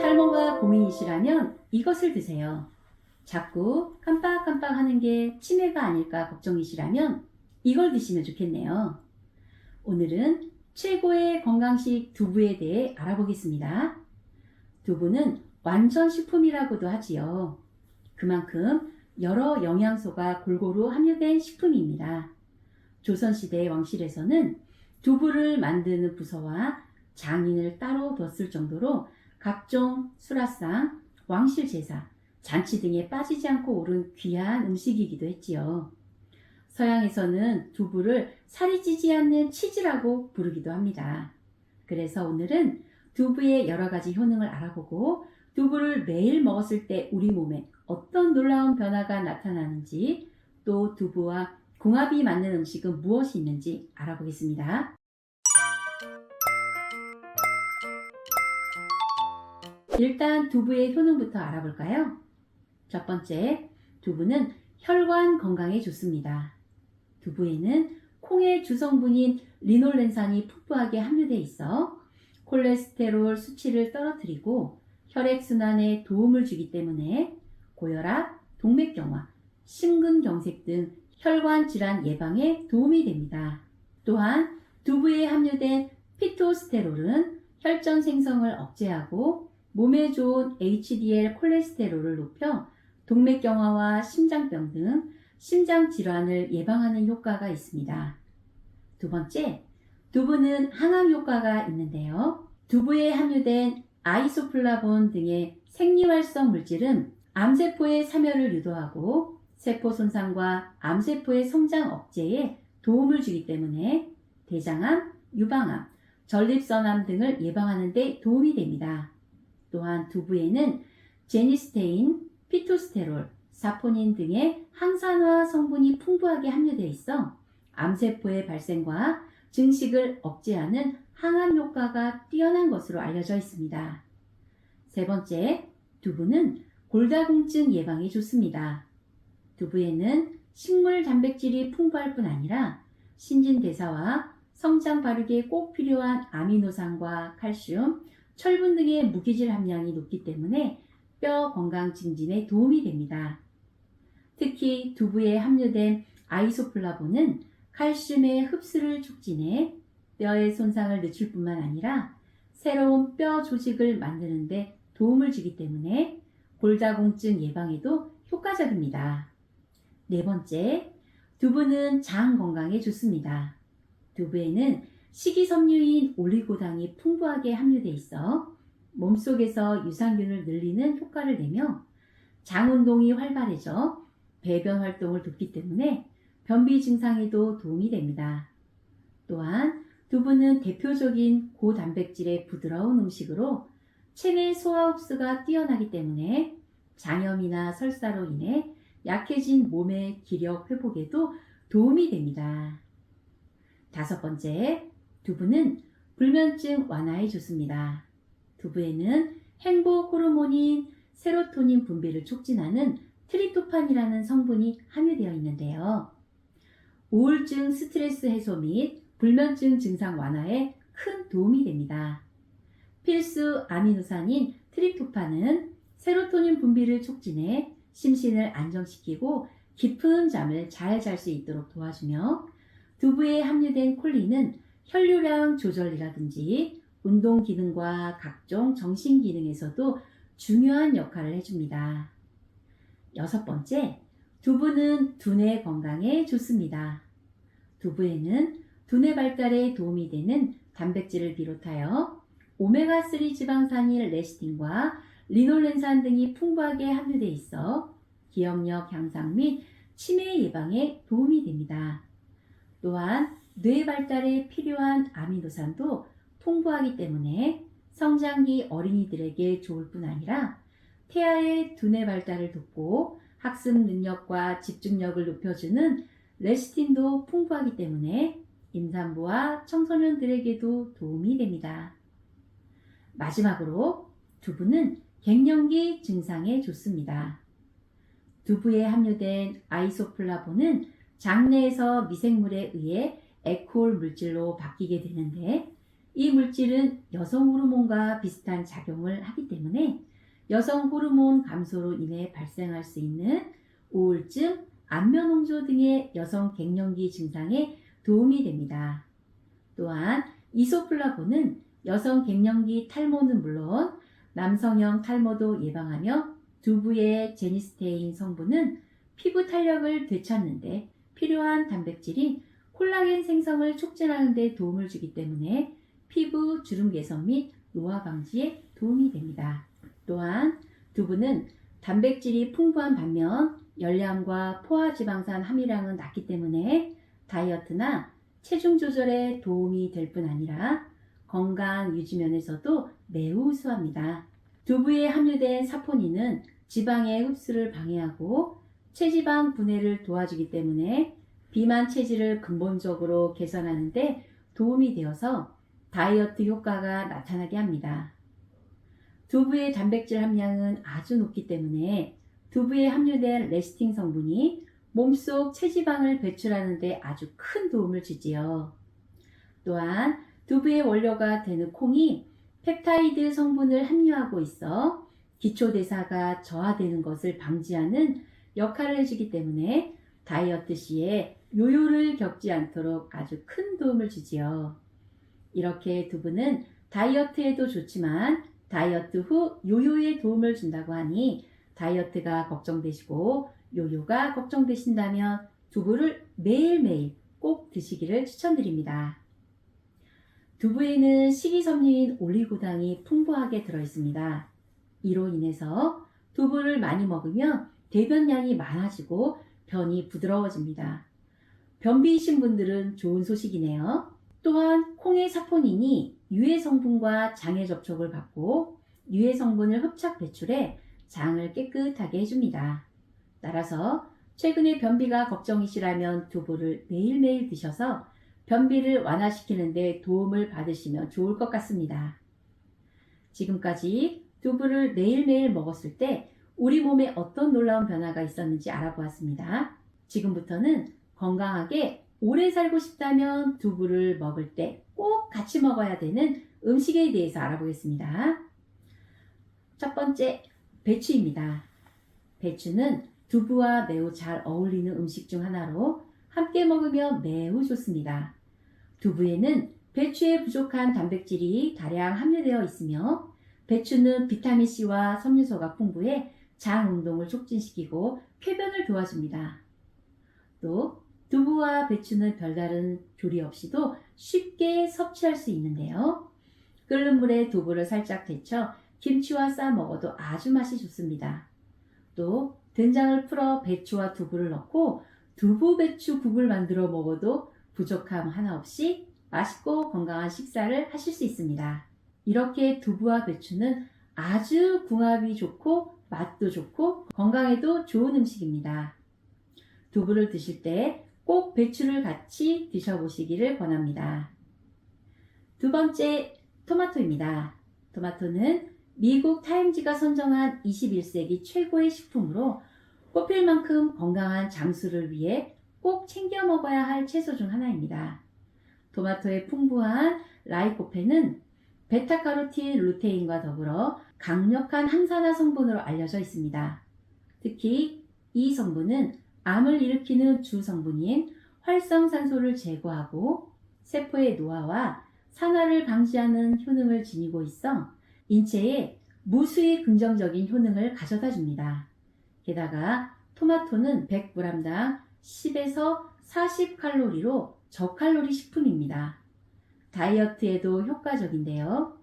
탈모가 고민이시라면 이것을 드세요. 자꾸 깜빡깜빡 하는 게 치매가 아닐까 걱정이시라면 이걸 드시면 좋겠네요. 오늘은 최고의 건강식 두부에 대해 알아보겠습니다. 두부는 완전 식품이라고도 하지요. 그만큼 여러 영양소가 골고루 함유된 식품입니다. 조선시대 왕실에서는 두부를 만드는 부서와 장인을 따로 뒀을 정도로 각종 수라상, 왕실 제사, 잔치 등에 빠지지 않고 오른 귀한 음식이기도 했지요. 서양에서는 두부를 살이 찌지 않는 치즈라고 부르기도 합니다. 그래서 오늘은 두부의 여러 가지 효능을 알아보고 두부를 매일 먹었을 때 우리 몸에 어떤 놀라운 변화가 나타나는지 또 두부와 궁합이 맞는 음식은 무엇이 있는지 알아보겠습니다. 일단 두부의 효능부터 알아볼까요? 첫 번째, 두부는 혈관 건강에 좋습니다. 두부에는 콩의 주성분인 리놀렌산이 풍부하게 함유되어 있어 콜레스테롤 수치를 떨어뜨리고 혈액순환에 도움을 주기 때문에 고혈압, 동맥경화, 심근경색 등 혈관 질환 예방에 도움이 됩니다. 또한 두부에 함유된 피토스테롤은 혈전 생성을 억제하고 몸에 좋은 HDL 콜레스테롤을 높여 동맥경화와 심장병 등 심장 질환을 예방하는 효과가 있습니다. 두 번째, 두부는 항암 효과가 있는데요. 두부에 함유된 아이소플라본 등의 생리활성 물질은 암세포의 사멸을 유도하고 세포 손상과 암세포의 성장 억제에 도움을 주기 때문에 대장암, 유방암, 전립선암 등을 예방하는 데 도움이 됩니다. 또한 두부에는 제니스테인, 피토스테롤, 사포닌 등의 항산화 성분이 풍부하게 함유되어 있어 암세포의 발생과 증식을 억제하는 항암 효과가 뛰어난 것으로 알려져 있습니다. 세 번째, 두부는 골다공증 예방에 좋습니다. 두부에는 식물 단백질이 풍부할 뿐 아니라 신진대사와 성장 발육에 꼭 필요한 아미노산과 칼슘, 철분 등의 무기질 함량이 높기 때문에 뼈 건강 증진에 도움이 됩니다. 특히 두부에 함유된 아이소플라본은 칼슘의 흡수를 촉진해 뼈의 손상을 늦출 뿐만 아니라 새로운 뼈 조직을 만드는데 도움을 주기 때문에 골다공증 예방에도 효과적입니다. 네 번째, 두부는 장 건강에 좋습니다. 두부에는 식이섬유인 올리고당이 풍부하게 함유되어 있어 몸속에서 유산균을 늘리는 효과를 내며 장 운동이 활발해져 배변 활동을 돕기 때문에 변비 증상에도 도움이 됩니다. 또한 두부는 대표적인 고단백질의 부드러운 음식으로 체내 소화 흡수가 뛰어나기 때문에 장염이나 설사로 인해 약해진 몸의 기력 회복에도 도움이 됩니다. 다섯 번째, 두부는 불면증 완화에 좋습니다. 두부에는 행복 호르몬인 세로토닌 분비를 촉진하는 트리토판이라는 성분이 함유되어 있는데요. 우울증 스트레스 해소 및 불면증 증상 완화에 큰 도움이 됩니다. 필수 아미노산인 트립토판은 세로토닌 분비를 촉진해 심신을 안정시키고 깊은 잠을 잘 잘 수 있도록 도와주며 두부에 함유된 콜린은 혈류량 조절이라든지 운동 기능과 각종 정신 기능에서도 중요한 역할을 해줍니다. 여섯 번째, 두부는 두뇌 건강에 좋습니다. 두부에는 두뇌 발달에 도움이 되는 단백질을 비롯하여 오메가3 지방산인 레시틴과 리놀렌산 등이 풍부하게 함유되어 있어 기억력 향상 및 치매 예방에 도움이 됩니다. 또한 뇌 발달에 필요한 아미노산도 풍부하기 때문에 성장기 어린이들에게 좋을 뿐 아니라 태아의 두뇌 발달을 돕고 학습 능력과 집중력을 높여주는 레시틴도 풍부하기 때문에 임산부와 청소년들에게도 도움이 됩니다. 마지막으로 두부는 갱년기 증상에 좋습니다. 두부에 함유된 아이소플라본은 장내에서 미생물에 의해 에콜 물질로 바뀌게 되는데 이 물질은 여성 호르몬과 비슷한 작용을 하기 때문에 여성 호르몬 감소로 인해 발생할 수 있는 우울증, 안면홍조 등의 여성 갱년기 증상에 도움이 됩니다. 또한 이소플라본은 여성 갱년기 탈모는 물론 남성형 탈모도 예방하며 두부의 제니스테인 성분은 피부 탄력을 되찾는데 필요한 단백질인 콜라겐 생성을 촉진하는 데 도움을 주기 때문에 피부 주름 개선 및 노화 방지에 도움이 됩니다. 또한 두부는 단백질이 풍부한 반면 열량과 포화지방산 함유량은 낮기 때문에 다이어트나 체중 조절에 도움이 될 뿐 아니라 건강 유지 면에서도 매우 우수합니다. 두부에 함유된 사포닌은 지방의 흡수를 방해하고 체지방 분해를 도와주기 때문에 비만 체질을 근본적으로 개선하는데 도움이 되어서 다이어트 효과가 나타나게 합니다. 두부의 단백질 함량은 아주 높기 때문에 두부에 함유된 레시틴 성분이 몸속 체지방을 배출하는 데 아주 큰 도움을 주지요. 또한 두부의 원료가 되는 콩이 펩타이드 성분을 함유하고 있어 기초대사가 저하되는 것을 방지하는 역할을 해주기 때문에 다이어트 시에 요요를 겪지 않도록 아주 큰 도움을 주지요. 이렇게 두부는 다이어트에도 좋지만 다이어트 후 요요에 도움을 준다고 하니 다이어트가 걱정되시고 요요가 걱정되신다면 두부를 매일매일 꼭 드시기를 추천드립니다. 두부에는 식이섬유인 올리고당이 풍부하게 들어있습니다. 이로 인해서 두부를 많이 먹으면 대변량이 많아지고 변이 부드러워집니다. 변비이신 분들은 좋은 소식이네요. 또한 콩의 사포닌이 유해 성분과 장의 접촉을 받고 유해 성분을 흡착 배출해 장을 깨끗하게 해줍니다. 따라서 최근에 변비가 걱정이시라면 두부를 매일매일 드셔서 변비를 완화시키는데 도움을 받으시면 좋을 것 같습니다. 지금까지 두부를 매일매일 먹었을 때 우리 몸에 어떤 놀라운 변화가 있었는지 알아보았습니다. 지금부터는 건강하게 오래 살고 싶다면 두부를 먹을 때 꼭 같이 먹어야 되는 음식에 대해서 알아보겠습니다. 첫 번째, 배추입니다. 배추는 두부와 매우 잘 어울리는 음식 중 하나로 함께 먹으면 매우 좋습니다. 두부에는 배추에 부족한 단백질이 다량 함유되어 있으며 배추는 비타민C와 섬유소가 풍부해 장 운동을 촉진시키고 쾌변을 도와줍니다. 또 두부와 배추는 별다른 조리 없이도 쉽게 섭취할 수 있는데요. 끓는 물에 두부를 살짝 데쳐 김치와 싸 먹어도 아주 맛이 좋습니다. 또 된장을 풀어 배추와 두부를 넣고 두부 배추 국을 만들어 먹어도 부족함 하나 없이 맛있고 건강한 식사를 하실 수 있습니다. 이렇게 두부와 배추는 아주 궁합이 좋고 맛도 좋고 건강에도 좋은 음식입니다. 두부를 드실 때 꼭 배추를 같이 드셔보시기를 권합니다. 두 번째, 토마토입니다. 토마토는 미국 타임지가 선정한 21세기 최고의 식품으로 꼽힐 만큼 건강한 장수를 위해 꼭 챙겨 먹어야 할 채소 중 하나입니다. 토마토의 풍부한 라이코펜은 베타카로틴 루테인과 더불어 강력한 항산화 성분으로 알려져 있습니다. 특히 이 성분은 암을 일으키는 주 성분인 활성산소를 제거하고 세포의 노화와 산화를 방지하는 효능을 지니고 있어 인체에 무수히 긍정적인 효능을 가져다 줍니다. 게다가 토마토는 100g당 10에서 40칼로리로 저칼로리 식품입니다. 다이어트에도 효과적인데요.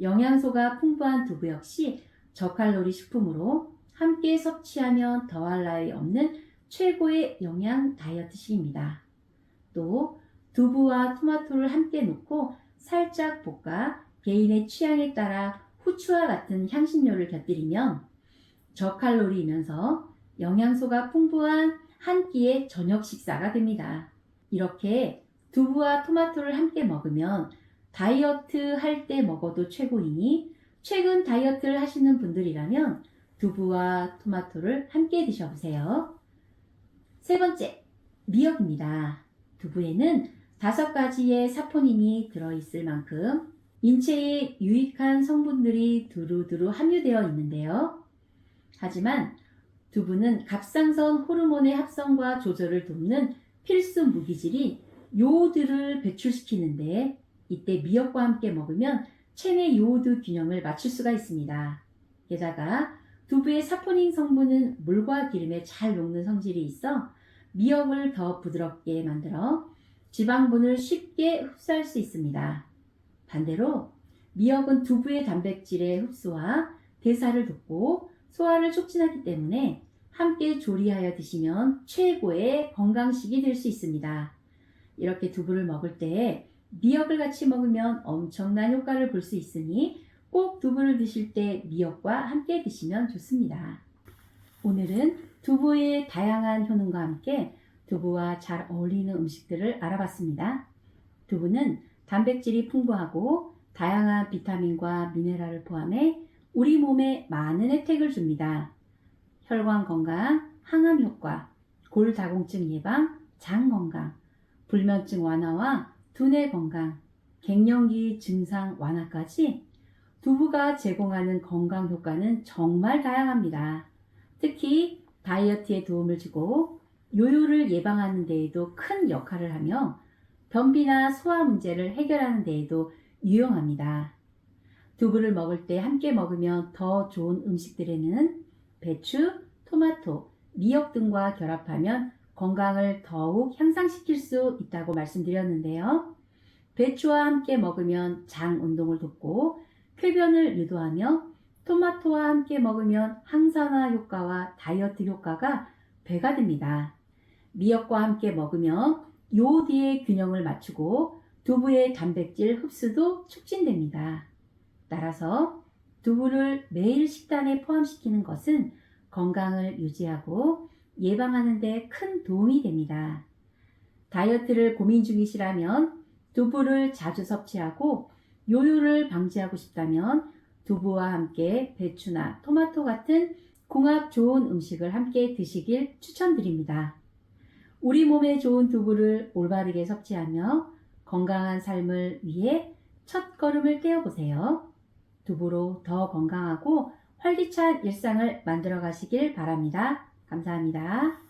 영양소가 풍부한 두부 역시 저칼로리 식품으로 함께 섭취하면 더할 나위 없는 최고의 영양 다이어트식입니다. 또 두부와 토마토를 함께 넣고 살짝 볶아 개인의 취향에 따라 후추와 같은 향신료를 곁들이면 저칼로리이면서 영양소가 풍부한 한 끼의 저녁 식사가 됩니다. 이렇게 두부와 토마토를 함께 먹으면 다이어트 할 때 먹어도 최고이니 최근 다이어트를 하시는 분들이라면 두부와 토마토를 함께 드셔보세요. 세 번째, 미역입니다. 두부에는 다섯 가지의 사포닌이 들어있을 만큼 인체에 유익한 성분들이 두루두루 함유되어 있는데요. 하지만 두부는 갑상선 호르몬의 합성과 조절을 돕는 필수 무기질이 요오드를 배출시키는데 이때 미역과 함께 먹으면 체내 요오드 균형을 맞출 수가 있습니다. 게다가 두부의 사포닌 성분은 물과 기름에 잘 녹는 성질이 있어 미역을 더 부드럽게 만들어 지방분을 쉽게 흡수할 수 있습니다. 반대로 미역은 두부의 단백질의 흡수와 대사를 돕고 소화를 촉진하기 때문에 함께 조리하여 드시면 최고의 건강식이 될 수 있습니다. 이렇게 두부를 먹을 때 미역을 같이 먹으면 엄청난 효과를 볼 수 있으니 꼭 두부를 드실 때 미역과 함께 드시면 좋습니다. 오늘은 두부의 다양한 효능과 함께 두부와 잘 어울리는 음식들을 알아봤습니다. 두부는 단백질이 풍부하고 다양한 비타민과 미네랄을 포함해 우리 몸에 많은 혜택을 줍니다. 혈관 건강, 항암 효과, 골다공증 예방, 장 건강, 불면증 완화와 두뇌 건강, 갱년기 증상 완화까지 두부가 제공하는 건강 효과는 정말 다양합니다. 특히 다이어트에 도움을 주고 요요를 예방하는 데에도 큰 역할을 하며 변비나 소화 문제를 해결하는 데에도 유용합니다. 두부를 먹을 때 함께 먹으면 더 좋은 음식들에는 배추, 토마토, 미역 등과 결합하면 건강을 더욱 향상시킬 수 있다고 말씀드렸는데요. 배추와 함께 먹으면 장 운동을 돕고 쾌변을 유도하며 토마토와 함께 먹으면 항산화 효과와 다이어트 효과가 배가 됩니다. 미역과 함께 먹으면 요오디의 균형을 맞추고 두부의 단백질 흡수도 촉진됩니다. 따라서 두부를 매일 식단에 포함시키는 것은 건강을 유지하고 예방하는 데 큰 도움이 됩니다. 다이어트를 고민 중이시라면 두부를 자주 섭취하고 요요를 방지하고 싶다면 두부와 함께 배추나 토마토 같은 궁합 좋은 음식을 함께 드시길 추천드립니다. 우리 몸에 좋은 두부를 올바르게 섭취하며 건강한 삶을 위해 첫 걸음을 떼어보세요. 두부로 더 건강하고 활기찬 일상을 만들어 가시길 바랍니다. 감사합니다.